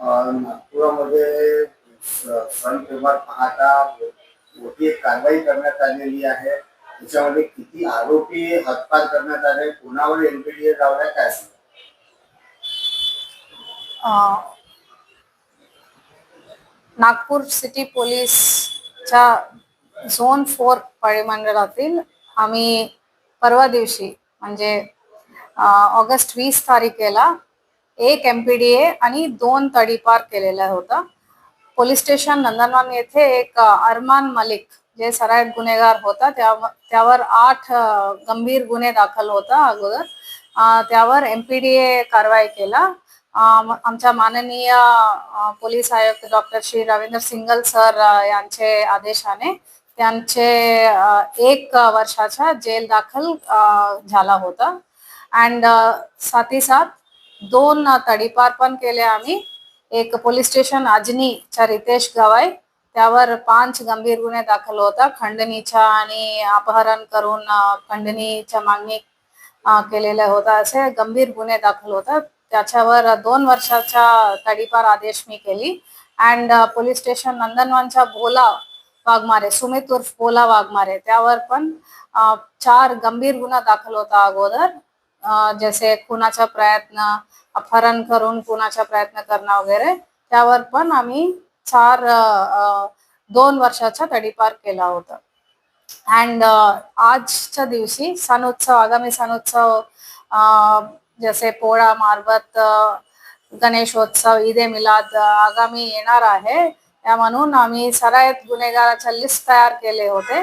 नागपुरामध्ये सण पाहता मोठी एक कारवाई करण्यात आलेली आहे. त्याच्यामध्ये किती आरोपी हतपार करण्यात आले कोणावर एनपीडीए लावलाय काय सांगा नागपूर सिटी पोलीसच्या झोन फोर परिमंडळातील आम्ही परवा दिवशी म्हणजे ऑगस्ट वीस तारखेला एक एम पी डी ए आणि दोन तडीपार केलेला होता. पोलीस स्टेशन नंदनवन येथे एक अरमान मलिक जे सरायत गुन्हेगार होता त्या- त्यावर आठ गंभीर गुन्हे दाखल होता अगोदर. त्यावर एम पी डी ए कारवाई केला. आमच्या माननीय पोलीस आयुक्त डॉक्टर श्री रवींद्र सिंगल सर यांचे आदेशाने त्यांचे एक वर्षाचा जेल दाखल झाला होता. अँड साथी साथ दोन तडीपार पण केले आम्ही. एक पोलीस स्टेशन अजनीच्या रितेश गवाई त्यावर पाच गंभीर गुन्हे दाखल होता. खंडणीच्या आणि अपहरण करून खंडणीच्या मागणी केलेल्या होता असे गंभीर गुन्हे दाखल होतात त्याच्यावर दोन वर्षाचा तडीपार आदेश मी केली. अँड पोलीस स्टेशन नंदनवनच्या भोला वाघमारे सुमित उर्फ भोला वाघमारे त्यावर पण चार गंभीर गुन्हा दाखल होता अगोदर. जसे खुनाचा प्रयत्न अपहरण करून खुनाचा प्रयत्न करणं वगैरे त्यावर पण आम्ही चार दोन वर्षाचा तडीपार केला होता. अँड आजच्या दिवशी सण उत्सव आगामी सण उत्सव जसे पोळा मारबत गणेशोत्सव ईदे मिलाद आगामी येणार आहे. त्या म्हणून आम्ही सराईत गुन्हेगाराच्या लिस्ट तयार केले होते.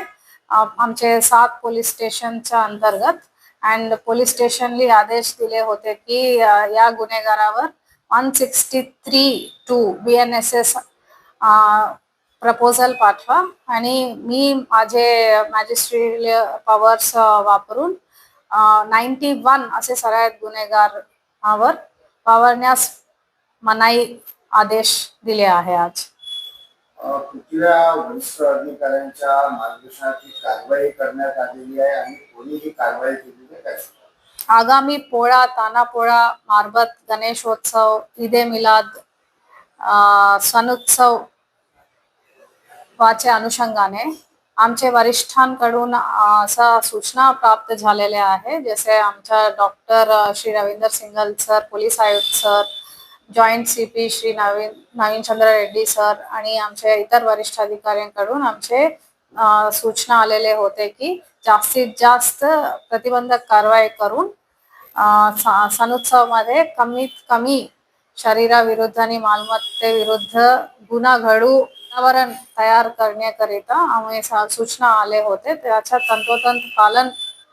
आमचे सात पोलीस स्टेशनच्या अंतर्गत अँड पोलीस स्टेशनली आदेश दिले होते की या गुन्हेगारावर one sixty three two B N S S proposal पाठवा. आणि मी माझे मॅजिस्ट्रियल पॉवर्स वापरून नाईन्टी वन असे सगळ्यात गुन्हेगारावर वावरण्यास मनाई आदेश दिले आहे आज. कुठल्या वरिष्ठ अधिकाऱ्यांच्या मार्गदर्शनाची कारवाई करण्यात आलेली आहे आणि कोणी ही कारवाई केली आगामी पोळा ताना आगामी पोळा तानापोळा मारबत गणेशोत्सव ईदे मिलाद सण सणोत्सव वाच्या अनुषंगाने आमचे वरिष्ठांकडून असा सूचना प्राप्त झालेल्या आहे जसे आमच्या doctor Shri Ravindra Singal sir police आयुक्त sir joint C P Shri Navin Navinchandra Reddy sir आणि आमचे इतर वरिष्ठ अधिकाऱ्यांकडून आमचे सूचना आलेले होते की जास्तीत जास्त प्रतिबंधक कारवाई करून सणोत्सवामध्ये कमीत कमी शरीराविरुद्ध आणि मालमत्तेविरुद्ध गुन्हा घडू वातावरण तयार करण्याकरिता आम्ही सा- सूचना आले होते. त्याच्या तंतोतंत पालन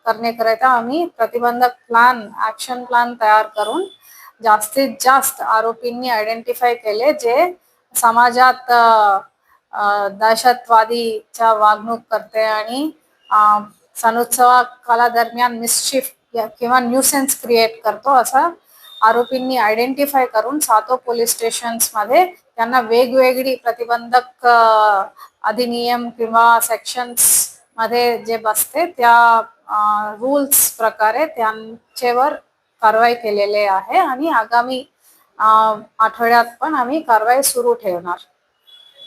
करण्याकरिता आम्ही प्रतिबंधक प्लॅन ऍक्शन प्लॅन तयार करून जास्तीत जास्त आरोपींनी आयडेंटिफाय केले जे समाजात दहशतवादीच्या वागणूक करते आणि सणोत्सवा कालादरम्यान मिसचिफ किंवा न्यूसेन्स क्रिएट करतो असा आरोपींनी आयडेंटिफाय करून सातो पोलीस स्टेशन्समध्ये त्यांना वेगवेगळी प्रतिबंधक अधिनियम किंवा सेक्शन्समध्ये जे बसते त्या रूल्स प्रकारे त्यांच्यावर कारवाई केलेले आहे आणि आगामी आठवड्यात पण आम्ही कारवाई सुरू ठेवणार.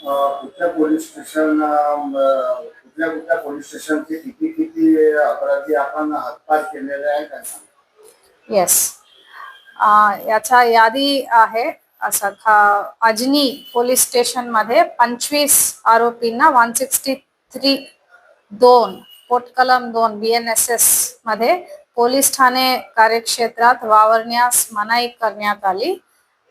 कुठल्या पोलीस स्टेशन कुठल्या कुठल्या पोलीस स्टेशनचे किती किती अपराधी आपण हतपार केलेले आहे त्यांना येस याचा यादी आहे असं अजनी पोलीस स्टेशनमध्ये पंचवीस आरोपींना वन सिक्स्टी थ्री दोन पोटकलम दोन बी एन एस एसमध्ये पोलीस ठाणे कार्यक्षेत्रात वावरण्यास मनाई करण्यात आली.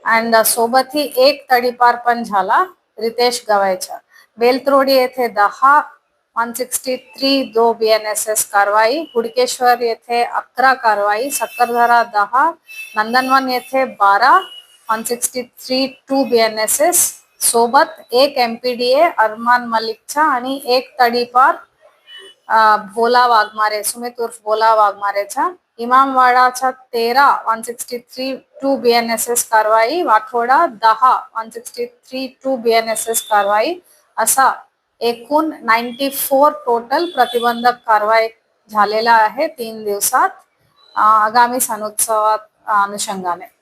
अँड सोबतही एक तडीपार पण झाला. रितेश गवायचा बेलत्रोडी येथे दहा वन सिक्स्टी थ्री दो बी एन एस एस कारवाई हुडकेश्वर येथे अकरा कारवाई सक्करधरा दहा नंदनवन येथे बारा one sixty three two B N S S सोबत एक M P D A Arman मलिकचा आणि एक तडीपार भोला वाघमारे सुमित उर्फ भोला वाघमारेचा इमामवाडाचा तेरा one sixty three two B N S S कारवाई वाठोडा दहा one sixty three two B N S S कारवाई असा एकूण नाईन्टी फोर टोटल प्रतिबंधक कारवाई झालेला आहे तीन दिवसात आगामी सणोत्सवात अनुषंगाने.